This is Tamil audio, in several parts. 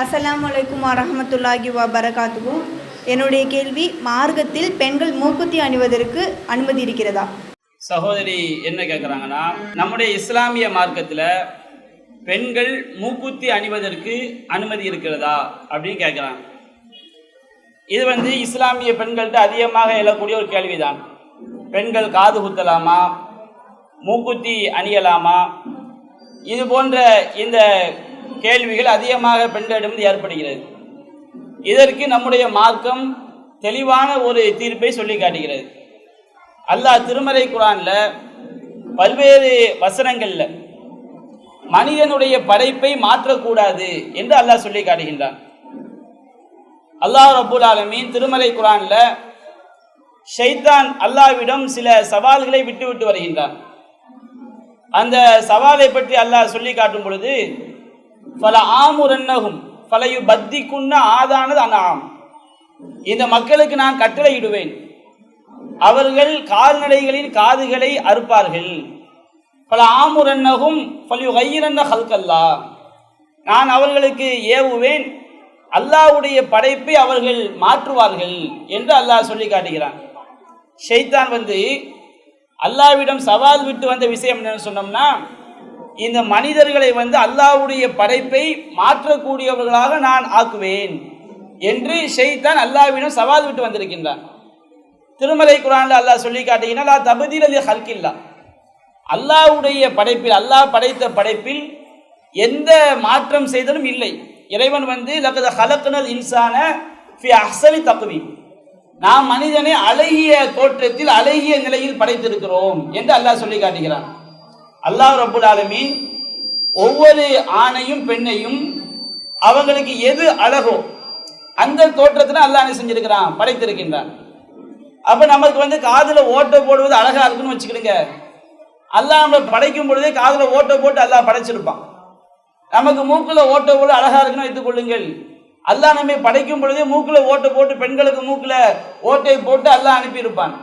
அஸ்லாம் அலைக்கும் வரமத்துல்லாஹி வபரகாத்துஹு. என்னுடைய கேள்வி மார்க்கத்தில் பெண்கள் மூக்குத்தி அணிவதற்கு அனுமதி இருக்கிறதா? சகோதரி என்ன கேட்குறாங்கன்னா நம்முடைய இஸ்லாமிய மார்க்கத்தில் பெண்கள் மூக்குத்தி அணிவதற்கு அனுமதி இருக்கிறதா அப்படின்னு கேட்குறாங்க இது வந்து இஸ்லாமிய பெண்கள்கிட்ட அதிகமாக எழக்கூடிய ஒரு கேள்விதான். பெண்கள் காது குத்தலாமா? மூக்குத்தி அணியலாமா? இது போன்ற இந்த கேள்விகள் அதிகமாக பெண்களிடமிருந்து ஏற்படுகிறது. இதற்கு நம்முடைய மார்க்கம் தெளிவான ஒரு தீர்ப்பை சொல்லி காட்டுகிறது. அல்லாஹ் திருமறை குரான்ல பல்வேறு வசனங்களில் மனிதனுடைய படைப்பை மாற்றக்கூடாது என்று அல்லாஹ் சொல்லி காட்டுகின்றான். அல்லாஹ் ரபுல் ஆலமீன் திருமலை குரான்ல ஷைத்தான் அல்லாவிடம் சில சவால்களை விட்டுவிட்டு வருகின்றான். அந்த சவாலை பற்றி அல்லாஹ் சொல்லி காட்டும் பொழுது பல ஆமுரன்னகும் பலையு பத்திக்குன்ன ஆதானது அனாம். இந்த மக்களுக்கு நான் கட்டளையிடுவேன். அவர்கள் கால்நடைகளின் காதுகளை அறுப்பார்கள். பல ஆமுரன்னகும் பலியு கையிரன்ன ஹல்கல்லா. நான் அவர்களுக்கு ஏவுவேன். அல்லாஹ்வுடைய படைப்பை அவர்கள் மாற்றுவார்கள் என்று அல்லாஹ் சொல்லி காட்டுகிறான். ஷைத்தான் வந்து அல்லாஹ்விடம் சவால் விட்டு வந்த விஷயம் என்னன்னு சொன்னோம்னா இந்த மனிதர்களை வந்து அல்லாவுடைய படைப்பை மாற்றக்கூடியவர்களாக நான் ஆக்குவேன் என்று செய்தான் அல்லாவிடம் சவால் விட்டு வந்திருக்கின்றான். திருமலை குரான்ல அல்லாஹ் சொல்லி காட்டீங்கன்னா தபதியில் அது ஹல்கில்லா அல்லாஹ்வுடைய படைப்பில் அல்லாஹ் படைத்த படைப்பில் எந்த மாற்றம் செய்தலும் இல்லை. இறைவன் வந்து லக்கத ஹலக்குனல் இன்சான ஃபி அஹ்சனி தக்வி நாம் மனிதனை அழகிய தோற்றத்தில் அழகிய நிலையில் படைத்திருக்கிறோம் என்று அல்லாஹ் சொல்லி காட்டுகிறான். அல்லாஹ் ரபுல் ஆலமீன் ஒவ்வொரு ஆணையும் பெண்ணையும் அவங்களுக்கு எது அழகோ அந்த தோற்றத்தில் அல்லாஹ் என்ன செஞ்சிருக்கிறான்? படைத்திருக்கின்றான். அப்போ நமக்கு வந்து காதில் ஓட்டை போடுவது அழகாக இருக்குன்னு வச்சுக்கிடுங்க. அல்லாஹ் நம்ம படைக்கும் பொழுதே காதில் ஓட்டை போட்டு அல்லாஹ் படைச்சிருப்பான். நமக்கு மூக்கில் ஓட்டை போல அழகாக இருக்குன்னு வைத்துக் கொள்ளுங்கள். அல்லாஹ் நம்மை படைக்கும் பொழுதே மூக்கில் ஓட்டை போட்டு பெண்களுக்கு மூக்கில் ஓட்டை போட்டு அல்லாஹ் அனுப்பியிருப்பான்.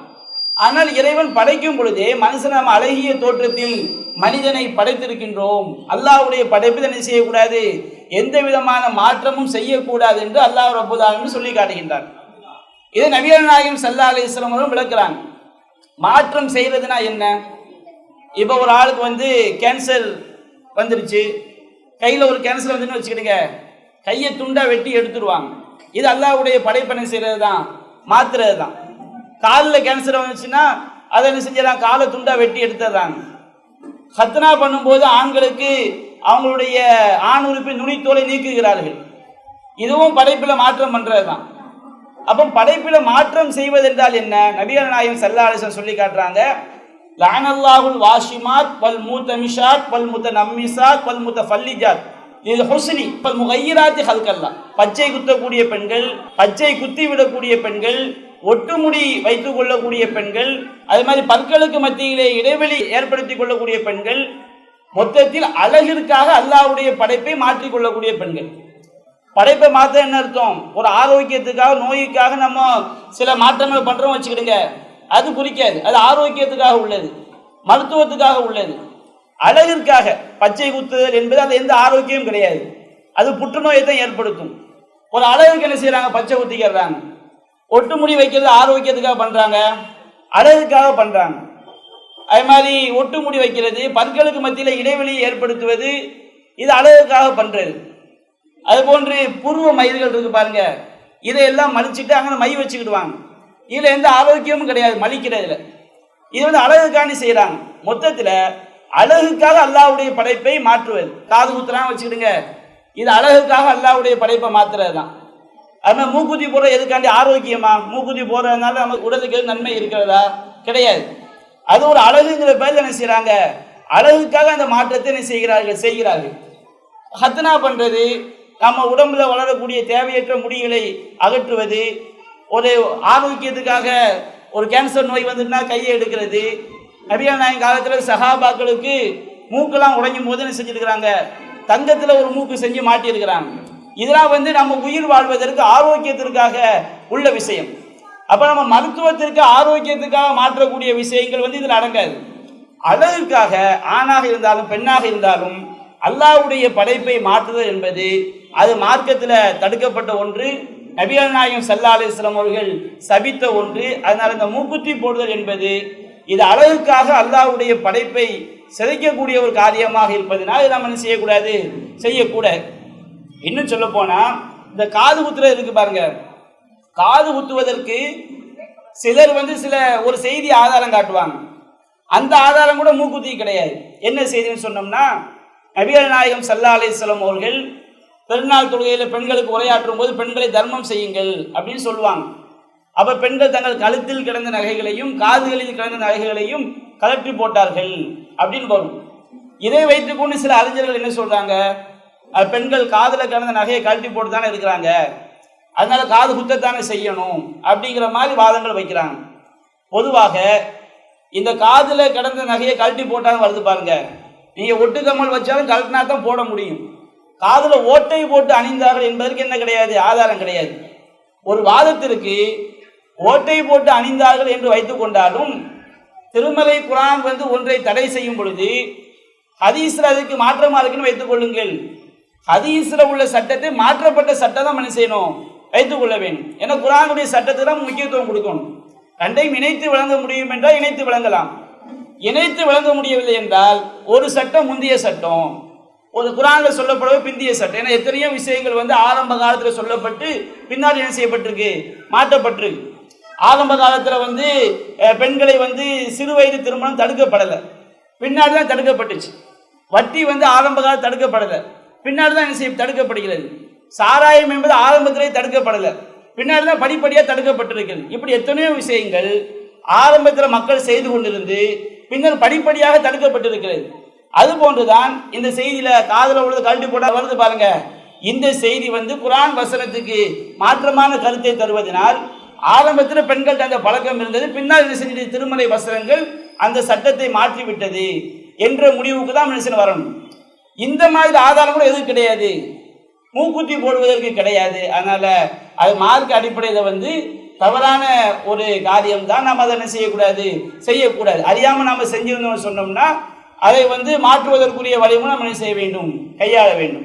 ஆனால் இறைவன் படைக்கும் பொழுதே மனுஷன் நம்ம அழகிய தோற்றத்தில் மனிதனை படைத்திருக்கின்றோம். அல்லாஹ்வுடைய படைப்பு என்ன செய்யக்கூடாது? எந்த விதமான மாற்றமும் செய்யக்கூடாது என்று அல்லாஹ் ரப்புதாலும் சொல்லி காட்டுகின்றார் இதை நவீன நாயகம் சல்லா அலிஸ்லாம் அவரும் விளக்குறாங்க. மாற்றம் செய்வதுனா என்ன? இப்போ ஒரு ஆளுக்கு வந்து கேன்சர் வந்துருச்சு. கையில் ஒரு கேன்சர் வந்துன்னு வச்சுக்கிடுங்க. கையை துண்டா வெட்டி எடுத்துருவாங்க. இது அல்லாஹ்வுடைய படைப்பனை செய்கிறது தான் மாத்துறது தான் காலில் கேன்சர் வந்துச்சுன்னா அதை என்ன செஞ்சிடறாங்க காலை துண்டா வெட்டி எடுத்துடுறாங்க. ஹத்னா பண்ணும்போது ஆண்களுக்கு அவங்களுடைய ஆண் உறுப்பின் நுனித்தோலை நீக்குகிறார்கள். இதுவும் படைப்பில் மாற்றம் பண்ணுறது தான் அப்போ படைப்பில் மாற்றம் செய்வதென்றால் என்ன? நபிகள் நாயகம் சல்லா அலிசன் சொல்லி காட்டுறாங்க லானல்லாஹுல் வாஷிமாத் பல் மூத்த மிஷாத் பல் முத்த நம்மிசாத் பல் முத்த ஃபல்லிஜாத் இது ஹொசினி பல் முகையிராத்தி ஹல்கல்லா. பச்சை குத்தக்கூடிய பெண்கள் பச்சை குத்தி விடக்கூடிய பெண்கள் ஒட்டுமுடி வைத்துக் கொள்ளக்கூடிய பெண்கள் அது மாதிரி பற்களுக்கு மத்தியிலே இடைவெளி ஏற்படுத்தி கொள்ளக்கூடிய பெண்கள் மொத்தத்தில் அழகிற்காக அல்லாஹ்வுடைய படைப்பை மாற்றிக்கொள்ளக்கூடிய பெண்கள். படைப்பை மாற்ற என்ன அர்த்தம்? ஒரு ஆரோக்கியத்துக்காக நோய்க்காக நம்ம சில மாற்றங்கள் பண்றோம் வச்சுக்கிடுங்க. அது குறிக்காது. அது ஆரோக்கியத்துக்காக உள்ளது. மருத்துவத்துக்காக உள்ளது. அழகிற்காக பச்சை குத்துதல் என்பது அது எந்த ஆரோக்கியமும் கிடையாது. அது புற்றுநோயை தான் ஏற்படுத்தும். ஒரு அழகுக்கு என்ன செய்யறாங்க பச்சை குத்திக்கிறாங்க. ஒட்டுமுடி வைக்கிறது ஆரோக்கியத்துக்காக பண்றாங்க. அழகுக்காக பண்றாங்க. அதே மாதிரி ஒட்டுமுடி வைக்கிறது பற்களுக்கு மத்தியில் இடைவெளியை ஏற்படுத்துவது இது அழகுக்காக பண்றது. அது போன்று புருவ மயிர்கள் இருக்கு பாருங்க. இதையெல்லாம் மலிச்சிட்டு அங்கே மை வச்சுக்கிடுவாங்க. இதில் எந்த ஆரோக்கியமும் கிடையாது மலிக்கிறதுல இது வந்து அழகுக்காண்டி செய்கிறாங்க மொத்தத்தில் அழகுக்காக அல்லாஹ்வுடைய படைப்பை மாற்றுவது. காது குத்துறாங்க வச்சுக்கிடுங்க. இது அழகுக்காக அல்லாஹ்வுடைய படைப்பை மாத்துறது தான் அதுமாதிரி மூக்குத்தி போடுற எதுக்காண்டி ஆரோக்கியமா? மூக்குத்தி போடுறதுனால நமக்கு உடலுக்கு நன்மை இருக்கிறதா? கிடையாது. அது ஒரு அழகுங்கிற பேர் என்ன செய்கிறாங்க அழகுக்காக அந்த மாற்றத்தை என்ன செய்கிறார்கள்? செய்கிறார்கள். ஹத்னா பண்ணுறது நம்ம உடம்புல வளரக்கூடிய தேவையற்ற முடிகளை அகற்றுவது ஒரு ஆரோக்கியத்துக்காக ஒரு கேன்சர் நோய் வந்துட்டுனா கையை எடுக்கிறது. நபியா நாயன் காலத்தில் சஹாபாக்களுக்கு மூக்கெல்லாம் உடையும் போது என்ன செஞ்சுருக்கிறாங்க? தங்கத்தில் ஒரு மூக்கு செஞ்சு மாட்டியிருக்கிறாங்க. இதெல்லாம் வந்து நம்ம உயிர் வாழ்வதற்கு ஆரோக்கியத்திற்காக உள்ள விஷயம். அப்போ நம்ம மருத்துவத்திற்கு ஆரோக்கியத்துக்காக மாற்றக்கூடிய விஷயங்கள் வந்து இதில் அடங்காது. அழகுக்காக ஆணாக இருந்தாலும் பெண்ணாக இருந்தாலும் அல்லாவுடைய படைப்பை மாற்றுதல் என்பது அது மார்க்கத்தில் தடுக்கப்பட்ட ஒன்று நபிகள் நாயகம் சல்லா அலிஸ்லாம் அவர்கள் சபித்த ஒன்று அதனால் இந்த மூக்குத்தி போடுதல் என்பது இது அழகுக்காக அல்லாவுடைய படைப்பை சிதைக்கக்கூடிய ஒரு காரியமாக இருப்பதுனால் நம்ம என்ன செய்யக்கூடாது? செய்யக்கூடாது. இன்னும் சொல்ல போனா இந்த காது குத்துற இருக்கு பாருங்க. காது குத்துவதற்கு சிலர் வந்து சில ஒரு செய்தி ஆதாரம் காட்டுவாங்க. அந்த ஆதாரம் கூட மூக்குத்தி கிடையாது. என்ன செய்தின்னு சொன்னோம்னா நபிகள் நாயகம் சல்லா அலிஸ்லாம் அவர்கள் பெருநாள் தொழுகையில் பெண்களுக்கு உரையாற்றும் போது பெண்களை தர்மம் செய்யுங்கள் அப்படின்னு சொல்லுவாங்க. அப்போ பெண்கள் தங்கள் கழுத்தில் கிடந்த நகைகளையும் காதுகளில் கிடந்த நகைகளையும் கலற்றி போட்டார்கள் அப்படின்னு வரும். இதை வைத்துக்கொண்டு சில அறிஞர்கள் என்ன சொல்றாங்க? பெண்கள் காதில் கிடந்த நகையை கழட்டி போட்டு தானே இருக்கிறாங்க. அதனால காது குத்தத்தானே செய்யணும் அப்படிங்கிற மாதிரி வாதங்கள் வைக்கிறாங்க. பொதுவாக இந்த காதில் கிடந்த நகையை கழட்டி போட்டாலும் வருது பாருங்க. நீங்க ஒட்டுக்கம்மல் வச்சாலும் கழட்டினா தான் போட முடியும். காதில் ஓட்டை போட்டு அணிந்தார்கள் என்பதற்கு என்ன கிடையாது? ஆதாரம் கிடையாது. ஒரு வாதத்திற்கு ஓட்டை போட்டு அணிந்தார்கள் என்று வைத்துக் கொண்டாலும் திருமலை குரான் வந்து ஒன்றை தடை செய்யும் பொழுது ஹதீஸ்ல அதுக்கு மாற்றமா இருக்குன்னு வைத்துக் கொள்ளுங்கள். ஹதீஸ்ல உள்ள சட்டத்தை மாற்றப்பட்ட சட்டம் தான் என்ன செய்யணும்? வைத்துக் கொள்ள வேண்டும். ஏன்னா குரானுடைய சட்டத்துக்கு தான் முக்கியத்துவம் கொடுக்கணும். ரெண்டையும் இணைத்து விளங்க முடியும் என்றால் இணைத்து விளங்கலாம் இணைத்து விளங்க முடியவில்லை என்றால் ஒரு சட்டம் முந்தைய சட்டம் ஒரு குரானில் சொல்லப்படுவது பிந்திய சட்டம். ஏன்னா எத்தனையோ விஷயங்கள் வந்து ஆரம்ப காலத்தில் சொல்லப்பட்டு பின்னாடி என்ன செய்யப்பட்டிருக்கு? மாற்றப்பட்டிருக்கு. ஆரம்ப காலத்தில் வந்து பெண்களை வந்து சிறு வயது திருமணம் தடுக்கப்படலை. பின்னாடி தான் தடுக்கப்பட்டுச்சு. வட்டி வந்து ஆரம்ப காலம் தடுக்கப்படலை. பின்னாடி தான் என்ன செய்ய தடுக்கப்படுகிறது. சாராயம் என்பது ஆரம்பத்திலே தடுக்கப்படலை. பின்னாடி தான் படிப்படியாக தடுக்கப்பட்டிருக்கிறது. இப்படி எத்தனையோ விஷயங்கள் ஆரம்பத்தில் மக்கள் செய்து கொண்டிருந்து பின்னர் படிப்படியாக தடுக்கப்பட்டிருக்கிறது. அது போன்றுதான் இந்த செய்தியில காதல உள்ளது கழட்டி போட்டா வருது பாருங்க. இந்த செய்தி வந்து குரான் வசனத்துக்கு மாற்றமான கருத்தை தருவதனால் ஆரம்பத்தில் பெண்கள்கிட்ட அந்த பழக்கம் இருந்தது. பின்னால் என்ன செஞ்சது? திருமலை வசனங்கள் அந்த சட்டத்தை மாற்றிவிட்டது என்ற முடிவுக்கு தான் மனுஷன் வரணும். இந்த மாதிரி ஆதாரம் கூட எதுவும் கிடையாது. மூக்குத்தி போடுவதற்கு கிடையாது. அதனால அது மார்க் அடிப்படையில் வந்து தவறான ஒரு காரியம் தான் நாம் அதை என்ன செய்யக்கூடாது செய்யக்கூடாது. அறியாமல் நாம் செஞ்சிருந்தோம்னு சொன்னோம்னா அதை வந்து மாற்றுவதற்குரிய வழிமுறை நம்ம என்ன செய்ய வேண்டும்? கையாள வேண்டும்.